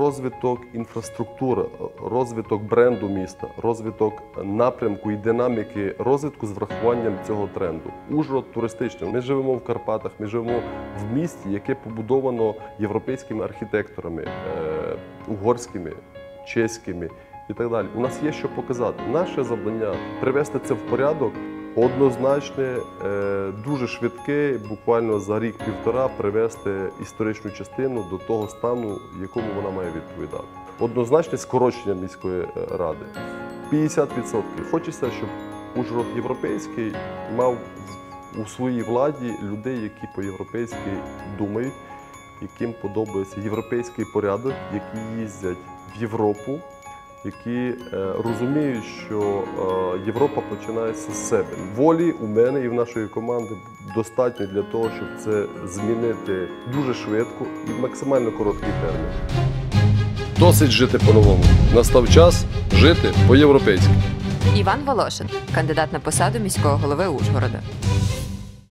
розвиток інфраструктури, розвиток бренду міста, розвиток напрямку і динаміки розвитку з врахуванням цього тренду. Ужгород туристичний. Ми живемо в Карпатах, ми живемо в місті, яке побудовано європейськими архітекторами, е, угорськими, чеськими і так далі. У нас є що показати. Наше завдання привести це в порядок. Однозначне, е, дуже швидке, буквально за рік-півтора привести історичну частину до того стану, якому вона має відповідати. Однозначне скорочення міської е, ради. 50%. Хочеться, щоб Ужгород європейський мав у своїй владі людей, які по-європейськи думають, яким подобається європейський порядок, які їздять в Європу, які е, розуміють, що е, Європа починається з себе. Волі у мене і в нашої команди достатньо для того, щоб це змінити дуже швидко і в максимально короткий термін. Досить жити по-новому. Настав час жити по-європейськи. Іван Волошин, кандидат на посаду міського голови Ужгорода.